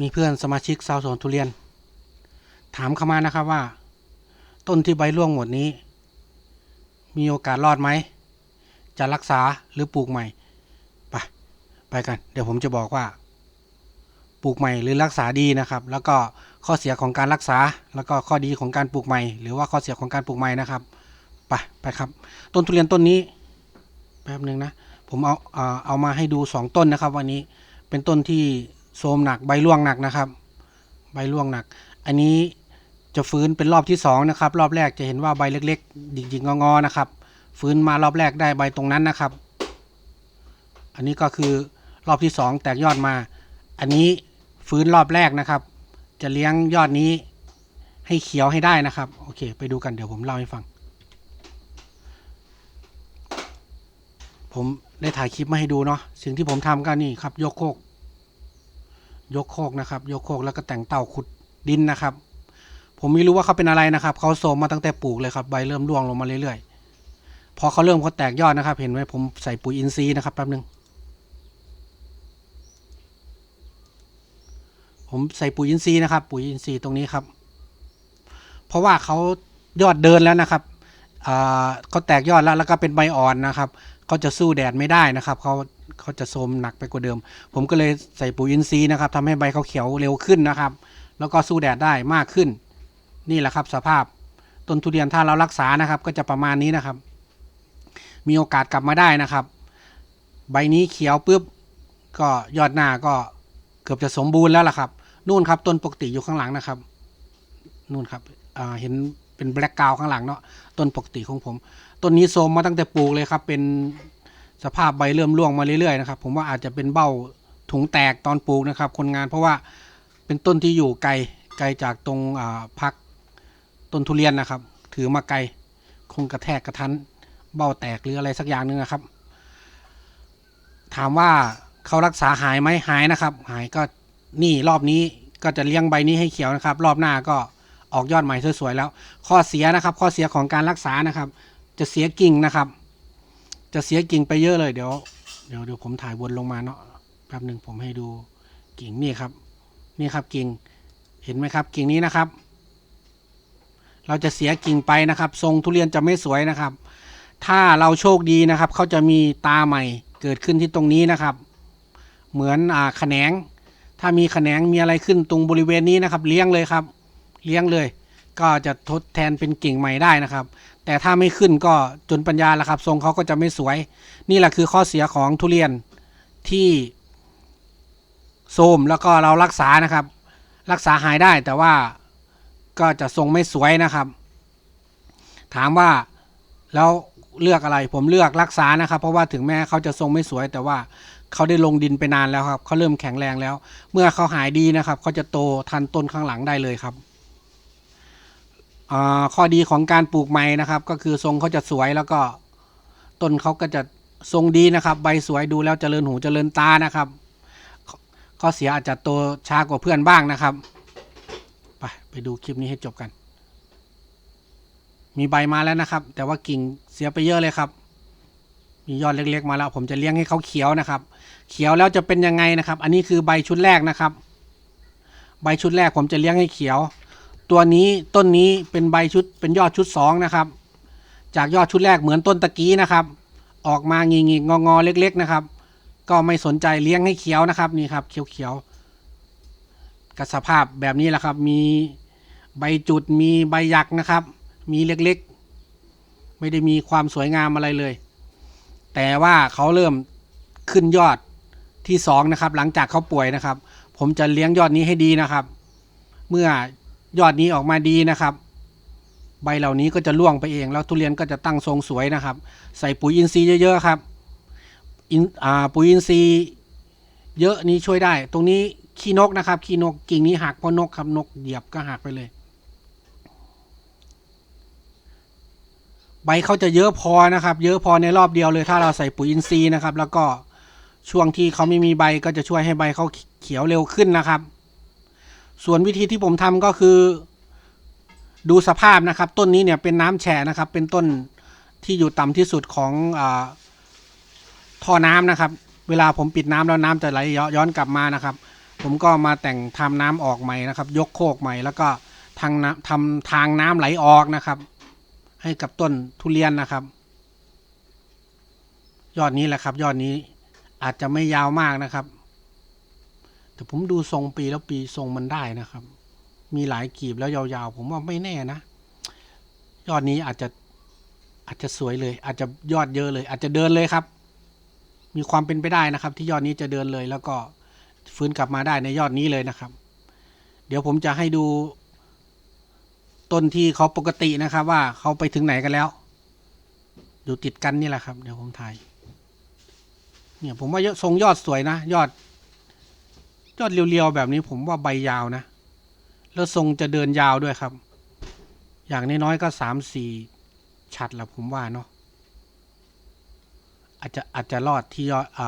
มีเพื่อนสมาชิกชาวสวนทุเรียน ถามเข้ามานะครับว่า ต้นที่ใบร่วงหมดนี้ มีโอกาสรอดไหม จะรักษาหรือปลูกใหม่ ไป ไปกัน เดี๋ยวผมจะบอกว่า ปลูกใหม่หรือรักษาดีนะครับ แล้วก็ข้อเสียของการรักษา แล้วก็ข้อดีของการปลูกใหม่ หรือว่าข้อเสียของการปลูกใหม่นะครับ ไป ไปครับ ต้นทุเรียนต้นนี้ แป๊บหนึ่งนะ ผมเอาเอาเอามาให้ดูสองต้นนะครับ วันนี้ เป็นต้นที่ โทมหนักใบร่วงหนักนะครับ ใบร่วงหนัก อันนี้จะฟื้นเป็นรอบที่สองนะครับรอบแรกจะเห็นว่าใบเล็กๆหยิกๆงอๆนะครับ ฟื้นมารอบแรกได้ใบตรงนั้นนะครับ อันนี้ก็คือรอบที่สองแตกยอดมา อันนี้ฟื้นรอบแรกนะครับ จะเลี้ยงยอดนี้ให้เขียวให้ได้นะครับโอเค ไปดูกันเดี๋ยวผมเล่าให้ฟัง ผมได้ถ่ายคลิปมาให้ดูเนาะสิ่งที่ผมทำก็นี่ครับยกโคก ยกโคกนะครับ ยกโคกแล้วก็แต่งเต่าขุดดินนะครับ ผมไม่รู้ว่าเขาเป็นอะไรนะครับเขาโซมมาตั้งแต่ปลูกเลยครับใบเริ่มร่วงลงมาเรื่อยๆพอเขาเริ่มเขาแตกยอดนะครับ เห็นไหมผมใส่ปุ๋ยอินทรีย์นะครับแป๊บนึงผมใส่ปุ๋ยอินทรีย์นะครับ ปุ๋ยอินทรีย์ตรงนี้ครับ เพราะว่าเขายอดเดินแล้วนะครับเขาแตกยอดแล้วแล้วก็เป็นใบอ่อนนะครับเขาจะสู้แดดไม่ได้นะครับเขา เขาจะโทรมหนักไปกว่าเดิม ผมก็เลยใส่ปุ๋ยอินทรีย์นะครับทำให้ใบเขาเขียวเร็วขึ้นนะครับ แล้วก็สู้แดดได้มากขึ้น นี่แหละครับสภาพต้นทุเรียนถ้าเรารักษานะครับ ก็จะประมาณนี้นะครับ มีโอกาสกลับมาได้นะครับ ใบนี้เขียวปุ๊บก็ยอดหน้าก็เกือบจะสมบูรณ์แล้วล่ะครับ นู่นครับต้นปกติอยู่ข้างหลังนะครับ นู่นครับเห็นเป็นแบล็กกาวข้างหลังเนาะต้นปกติของผม ต้นนี้โทรมมาตั้งแต่ปลูกเลยครับ เป็น สภาพใบเริ่มร่วงมาเรื่อยๆนะครับผมว่าอาจจะเป็นเบ้าถุงแตกตอนปลูกนะครับ คนงานเพราะว่าเป็นต้นที่อยู่ไกลไกลจากตรงพักต้นทุเรียนนะครับ ถือมาไกลคงกระแทกกระทันเบ้าแตกหรืออะไรสักอย่างหนึ่งนะครับ ถามว่าเขารักษาหายไหมหายนะครับ หายก็นี่รอบนี้ก็จะเลี้ยงใบนี้ให้เขียวนะครับ รอบหน้าก็ออกยอดใหม่สวยๆแล้ว ข้อเสียนะครับ ข้อเสียของการรักษานะครับ จะเสียกิ่งนะครับ จะเสียกิ่งไปเยอะเลยเดี๋ยวเดี๋ยวเดี๋ยวผมถ่ายวนลงมาเนาะแป๊บหนึ่งผมให้ดูกิ่งนี่ครับ นี่ครับกิ่งเห็นไหมครับ กิ่งนี้นะครับ เราจะเสียกิ่งไปนะครับ ทรงทุเรียนจะไม่สวยนะครับ ถ้าเราโชคดีนะครับเขาจะมีตาใหม่เกิดขึ้นที่ตรงนี้นะครับ เหมือนอ่าแขนง ถ้ามีแขนงมีอะไรขึ้นตรงบริเวณนี้นะครับ เลี้ยงเลยครับ เลี้ยงเลย ก็จะทดแทนเป็นกิ่งใหม่ได้นะครับ แต่ถ้าไม่ขึ้นก็จนปัญญาละครับ ทรงเขาก็จะไม่สวย นี่แหละคือข้อเสียของทุเรียนที่โทรมแล้วก็เรารักษานะครับ รักษาหายได้แต่ว่าก็จะทรงไม่สวยนะครับ ถามว่าแล้วเลือกอะไรผมเลือกรักษานะครับ เพราะว่าถึงแม้เขาจะทรงไม่สวย แต่ว่าเขาได้ลงดินไปนานแล้วครับเขาเริ่มแข็งแรงแล้ว เมื่อเขาหายดีนะครับเขาจะโตทันต้นข้างหลังได้เลยครับ ข้อดีของการปลูกใหม่นะครับ ก็คือทรงเขาจะสวยแล้วก็ต้นเขาก็จะทรงดีนะครับใบสวยดูแล้วเจริญหูเจริญตานะครับขข้อเสียอาจจะโตช้ากว่าเพื่อนบ้างนะครับ ไปไปดูคลิปนี้ให้จบกัน มีใบมาแล้วนะครับ แต่ว่ากิ่งเสียไปเยอะเลยครับ มียอดเล็ก ๆ มาแล้ว ผมจะเลี้ยงให้เขาเขียวนะครับ เขียวแล้วจะเป็นยังไงนะครับ อันนี้คือใบชุดแรกนะครับ ใบชุดแรกผมจะเลี้ยงให้เขียว ตัวนี้ต้นนี้เป็นใบชุดเป็นยอดชุดสองนะครับ จากยอดชุดแรกเหมือนต้นตะกี้นะครับ ออกมางีงีงองอๆเล็ก ๆนะครับ ก็ไม่สนใจเลี้ยงให้เขียวนะครับนี่ครับเขียวๆกับสภาพแบบนี้แหละครับ มีใบจุดมีใบหยักนะครับ มีเล็กๆ ไม่ได้มีความสวยงามอะไรเลย แต่ว่าเขาเริ่มขึ้นยอดที่สองนะครับหลังจากเขาป่วยนะครับ ผมจะเลี้ยงยอดนี้ให้ดีนะครับ เมื่อ ยอดนี้ออกมาดีนะครับ ใบเหล่านี้ก็จะร่วงไปเอง แล้วทุเรียนก็จะตั้งทรงสวยนะครับ ใส่ปุ๋ยอินทรีย์เยอะๆครับอินอ่าปุ๋ยอินทรีย์เยอะนี้ช่วยได้ ตรงนี้ขี้นกนะครับขี้นกกิ่งนี้หักเพราะนกครับนกเหยียบก็หักไปเลย ใบเขาจะเยอะพอนะครับ เยอะพอในรอบเดียวเลย ถ้าเราใส่ปุ๋ยอินทรีย์นะครับ แล้วก็ช่วงที่เขาไม่มีใบก็จะช่วยให้ใบเขาเขียวเร็วขึ้นนะครับ ส่วนวิธีที่ผมทำก็คือ ดูสภาพนะครับ ต้นนี้เนี่ยเป็นน้ำแฉะนะครับ เป็นต้นที่อยู่ต่ำที่สุดของอท่อน้ำนะครับ เวลาผมปิดน้ำแล้วน้ำจะไหลย้อนกลับมานะครับ ผมก็มาแต่งทำน้ำออกใหม่นะครับ ยกโคกใหม่แล้วก็ทางน้ำทำทางน้ำไหลออกนะครับ ให้กับต้นทุเรียนนะครับ ยอดนี้แหละครับ ยอดนี้อาจจะไม่ยาวมากนะครับ แต่ผมดูทรงปีแล้วปีทรงมันได้นะครับ มีหลายกีบแล้วยาวๆ ผมว่าไม่แน่นะ ยอดนี้อาจจะอาจจะสวยเลย อาจจะยอดเยอะเลย อาจจะเดินเลยครับ มีความเป็นไปได้นะครับ ที่ยอดนี้จะเดินเลย แล้วก็ฟื้นกลับมาได้ในยอดนี้เลยนะครับ เดี๋ยวผมจะให้ดูต้นที่เขาปกตินะครับ ว่าเขาไปถึงไหนกันแล้ว อยู่ติดกันนี่แหละครับ เดี๋ยวผมถ่ายเนี่ยผมว่ายอดทรงยอดสวยนะ ยอด ยอดเรียวๆแบบนี้ผมว่าใบยาวนะ แล้วทรงจะเดินยาวด้วยครับ อย่างน้อยๆก็สามสี่ชัดละผมว่าเนาะอาจจะอาจจะรอดที่ยอดอ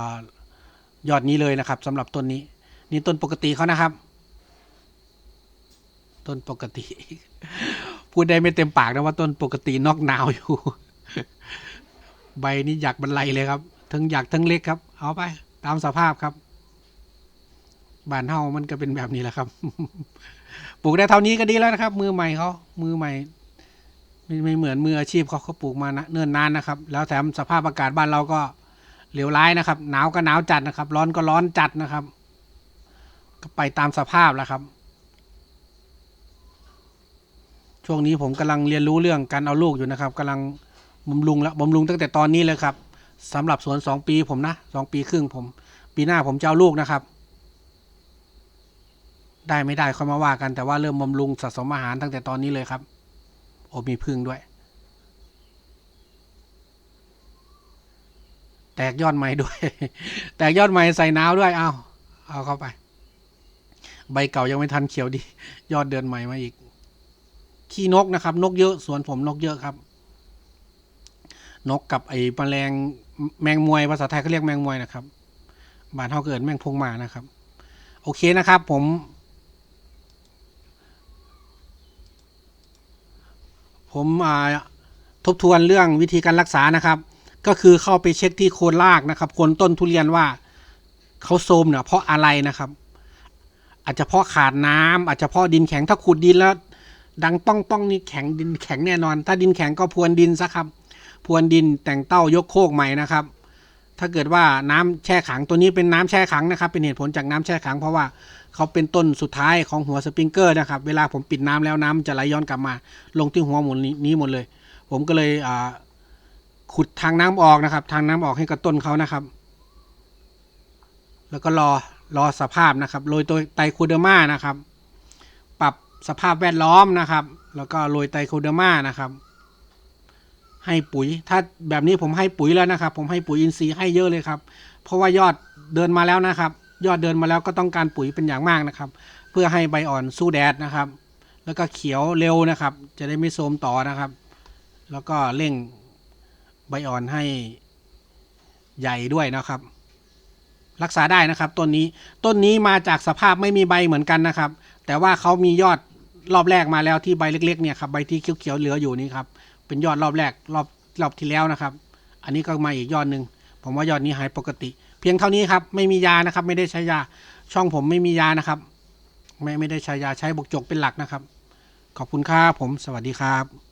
ยอดนี้เลยนะครับสำหรับต้นนี้ นี่ต้นปกติเขานะครับ ต้นปกติ พูดได้ไม่เต็มปากนะว่าต้นปกตินอกหนาวอยู่ ใบนี้อยากบรรลัยเลยครับ ทั้งอยากทั้งเล็กครับ เอาไป ตามสภาพครับ บ้านเฮามันก็เป็นแบบนี้แหละครับ ปลูกได้เท่านี้ก็ดีแล้วนะครับ มือใหม่เขามือใหม่ไม่เหมือนมืออาชีพเขาเขาปลูกมานะเนิ่นนานนะครับ แล้วแถมสภาพอากาศบ้านเราก็เหลวร้ายนะครับ หนาวก็หนาวจัดนะครับ ร้อนก็ร้อนจัดนะครับ ก็ไปตามสภาพแล้วครับ ช่วงนี้ผมกำลังเรียนรู้เรื่องการเอาลูกอยู่นะครับกำลังบำรุงแล้วบำรุงตั้งแต่ตอนนี้เลยครับสำหรับสวนสองปีผมนะสองปีครึ่งผม ปีหน้าผมจะเอาลูกนะครับ ได้ไม่ได้ค่อยมาว่ากัน แต่ว่าเริ่มบำรุงสะสมอาหารตั้งแต่ตอนนี้เลยครับ โอ้มีพึ่งด้วย แตกยอดใหม่ด้วย แตกยอดใหม่ใส่น้าวด้วย เอาเอาเข้าไป ใบเก่ายังไม่ทันเขียวดี ยอดเดือนใหม่มาอีก ขี้นกนะครับ นกเยอะสวนผมนกเยอะครับ นกกับไอ้แมลงแมงมวยภาษาไทยเขาเรียกแมงมวยนะครับ บ้านเฮาเกิดแมงพงมานะครับ โอเคนะครับผม ผมทบทวนเรื่องวิธีการรักษานะครับ ก็คือเข้าไปเช็คที่โคนรากนะครับโคนต้นทุเรียนว่าเขาโทรมเนี่ยเพราะอะไรนะครับ อาจจะเพราะขาดน้ำอาจจะเพราะดินแข็งถ้าขุดดินแล้ว ดังป้องป้องนี่แข็งดินแข็งแน่นอน ถ้าดินแข็งก็พรวนดินซะครับพรวนดินแต่งเต้ายกโคกใหม่นะครับ ถ้าเกิดว่าน้ำแช่ขังตัวนี้เป็นน้ำแช่ขังนะครับเป็นเหตุผลจากน้ำแช่ขัง เพราะว่าเขาเป็นต้นสุดท้ายของหัวสปริงเกอร์นะครับเวลาผมปิดน้ำแล้วน้ำจะไหลย้อนกลับมา ลงที่หัวหมุนนี้หมดเลย ผมก็เลยขุดทางน้ำออกนะครับ ทางน้ำออกให้กับต้นเขานะครับ แล้วก็รอรอสภาพนะครับโรยตัวไตรโคเดอร์มานะครับ ปรับสภาพแวดล้อมนะครับ แล้วก็โรยไตรโคเดอร์มานะครับ ให้ปุ๋ย ถ้าแบบนี้ผมให้ปุ๋ยแล้วนะครับ ผมให้ปุ๋ยอินทรีย์ให้เยอะเลยครับ เพราะว่ายอดเดินมาแล้วนะครับ ยอดเดินมาแล้วก็ต้องการปุ๋ยเป็นอย่างมากนะครับ เพื่อให้ใบอ่อนสู้แดดนะครับ แล้วก็เขียวเร็วนะครับ จะได้ไม่โทมต่อนะครับ แล้วก็เร่งใบอ่อนให้ใหญ่ด้วยนะครับ รักษาได้นะครับต้นนี้ต้นนี้มาจากสภาพไม่มีใบเหมือนกันนะครับ แต่ว่าเขามียอดรอบแรกมาแล้วที่ใบเล็กๆเนี่ยครับใบที่เขียวๆเหลืออยู่นี่ครับ เป็นยอดรอบแรกรอบรอบที่แล้วนะครับ อันนี้ก็มาอีกยอดหนึ่งผมว่ายอดนี้หายปกติ เพียงเท่านี้ครับ ไม่มียานะครับ ไม่ได้ใช้ยา ช่องผมไม่มียานะครับ ไม่ไม่ได้ใช้ยาใช้บกจกเป็นหลักนะครับ ขอบคุณครับผม สวัสดีครับ